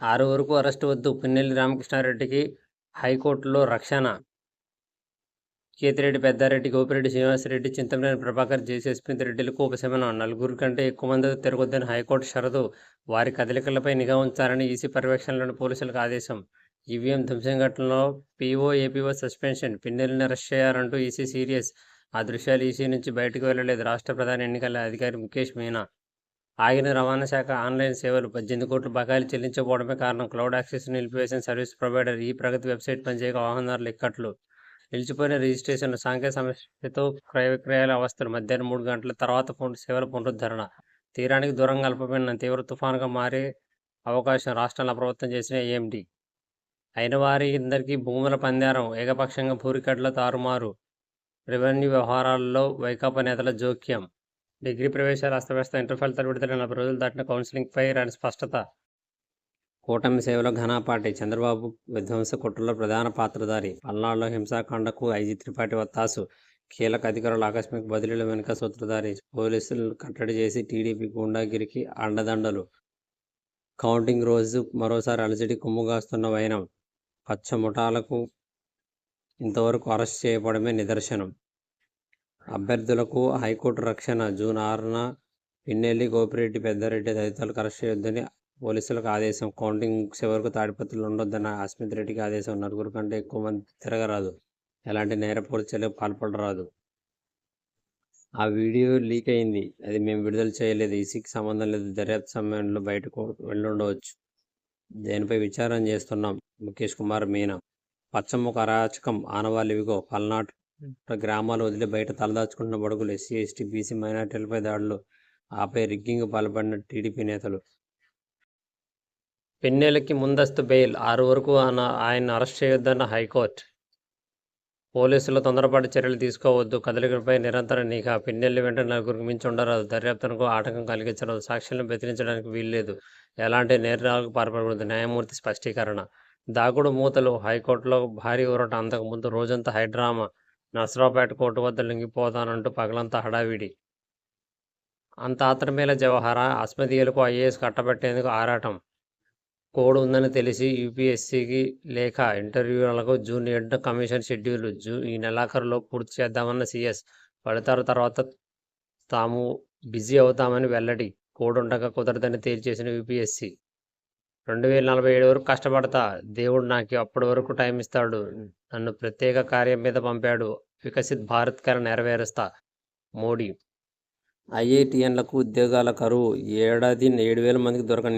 ఆరు వరకు అరెస్టు వద్దు. పిన్నెల్లి రామకృష్ణారెడ్డికి హైకోర్టులో రక్షణ. కేతిరెడ్డి పెద్దారెడ్డి గోపిరెడ్డి శ్రీనివాసరెడ్డి చింతమనేని ప్రభాకర్ జేసీ రెడ్డిలకు ఉపశమనం నలుగురు కంటే ఎక్కువ మందితో తిరగొద్దని హైకోర్టు షరతు. వారి కదలికలపై నిఘా ఉంచాలని ఈసీ పర్యవేక్షణలోని పోలీసులకు ఆదేశం. ఈవీఎం ధ్వంసం ఘటనలో పీఓ ఏపీఓ సస్పెన్షన్. పిన్నెల్ని అరెస్ట్ చేయాలంటూ ఈసీ సీరియస్. ఆ దృశ్యాలు ఈసీ నుంచి బయటకు వెళ్ళలేదు. రాష్ట్ర ప్రధాన ఎన్నికల అధికారి ముఖేష్ మీనా ఆగిన రవాణా శాఖ ఆన్లైన్ సేవలు పద్దెనిమిది కోట్లు బకాయిలు చెల్లించకపోవడమే కారణం. క్లౌడ్ యాక్సెస్ నిలిపివేసిన service provider e Pragati website పనిచేయక వాహనదారులు ఇక్కట్లు నిలిచిపోయిన రిజిస్ట్రేషన్లు సాంకేతిక సమస్యతో క్రయ విక్రయాల అవస్థలు మధ్యాహ్నం మూడు గంటల తర్వాత సేవల పునరుద్ధరణ. తీరానికి దూరంగా అల్పమైన తీవ్ర తుఫానుగా మారే అవకాశం రాష్ట్రాలు అప్రమత్తం చేసిన ఏఎండి. అయిన వారి ఇద్దరికీ భూముల పందారం ఏకపక్షంగా పూరికడ్ల తారుమారు రెవెన్యూ వ్యవహారాల్లో వైకాపా నేతల జోక్యం. డిగ్రీ ప్రవేశాలు అస్తవ్యస్త ఇంటర్ ఫలితాలు విడుదల నలభై రోజులు దాటిన కౌన్సిలింగ్పై రాని స్పష్టత. కూటమి సేవలో ఘనాపాటి చంద్రబాబు విధ్వంస కుట్రలో ప్రధాన పాత్రధారి. పల్నాడులో హింసాకాండకు ఐజీ త్రిపాఠి వత్తాసు. కీలక అధికారుల ఆకస్మిక బదిలీల వెనుక సూత్రధారి. పోలీసులు కట్టడి చేసి టీడీపీ గుండాగిరికి అండదండలు. కౌంటింగ్ రోజు మరోసారి అలజడి కుమ్ముగాస్తున్న వైనం. పచ్చ ముఠాలకు ఇంతవరకు అరెస్ట్ చేయబడమే నిదర్శనం. అభ్యర్థులకు హైకోర్టు రక్షణ జూన్ ఆరున పిన్నెల్లి గోపిరెడ్డి పెద్దారెడ్డి తదితరులకు అరెస్ట్ చేయొద్దని పోలీసులకు ఆదేశం. కౌంటింగ్ చివరకు తాడిపత్రులు ఉండొద్దని అస్మిత్ రెడ్డికి ఆదేశం. నలుగురు కంటే ఎక్కువ మంది తిరగరాదు. ఎలాంటి నేరపూరిత చర్యలకు పాల్పడరాదు. ఆ వీడియో లీక్ అయింది. అది మేము విడుదల చేయలేదు. ఈసీకి సంబంధం లేదు. దర్యాప్తు సమయంలో బయటకు వెళ్ళుండవచ్చు. దేనిపై విచారం చేస్తున్నాం? ముఖేష్ కుమార్ మీనా. పచ్చముఖ అరాచకం ఆనవాళ్ళివిగో పల్నాడు గ్రామాలు వదిలి బయట తలదాచుకుంటున్న బడుగులు ఎస్సీ ఎస్టీ బీసీ మైనార్టీలపై దాడులు ఆపై రిగ్గింగ్ పాల్పడిన టీడీపీ నేతలు. పిన్నెలకి ముందస్తు బెయిల్ ఆరు వరకు ఆయన- ఆయన అరెస్ట్ చేయొద్దన్న హైకోర్టు. పోలీసులు తొందరపాటు చర్యలు తీసుకోవద్దు కదలికలపై నిరంతర నిఘా. పిన్నెల్లి వెంట నలుగురికి మించి ఉండరాదు. దర్యాప్తునకు ఆటంకం కలిగించరాదు. సాక్షులను బెదిరించడానికి వీల్లేదు. ఎలాంటి నేరాలకు పాల్పడకూడదు. న్యాయమూర్తి స్పష్టీకరణ. దాగుడు మూతలు హైకోర్టులో భారీ ఊరట. అంతకుముందు రోజంతా హైడ్రామా నర్సరావుపేట కోర్టు వద్ద లొంగిపోతానంటూ పగలంతా హడావిడి. అంత ఆత్రమేల జవహర అస్మదీయులకు ఐఏఎస్ కట్టబెట్టేందుకు ఆరాటం. కోడ్ ఉందని తెలిసి యూపీఎస్సీకి లేఖ ఇంటర్వ్యూలకు జూన్ ఏడున కమిషన్ షెడ్యూల్. జూ ఈ నెలాఖరులో పూర్తి చేద్దామన్న సీఎస్ ఫలితాల తర్వాత తాము బిజీ అవుతామని వెల్లడి. కోడ్ ఉండగా కుదరదని తేల్చేసిన యూపీఎస్సీ. రెండు వేల నలభై ఏడు వరకు కష్టపడతా. దేవుడు నాకు అప్పటి వరకు టైం ఇస్తాడు. నన్ను ప్రత్యేక కార్యం మీద పంపాడు. వికసిత్ భారత్ కర నెరవేరుస్తా. మోడీ. ఐఐటిఎన్లకు ఉద్యోగాల కరువు. ఏడాది ఏడు వేల మందికి దొరకని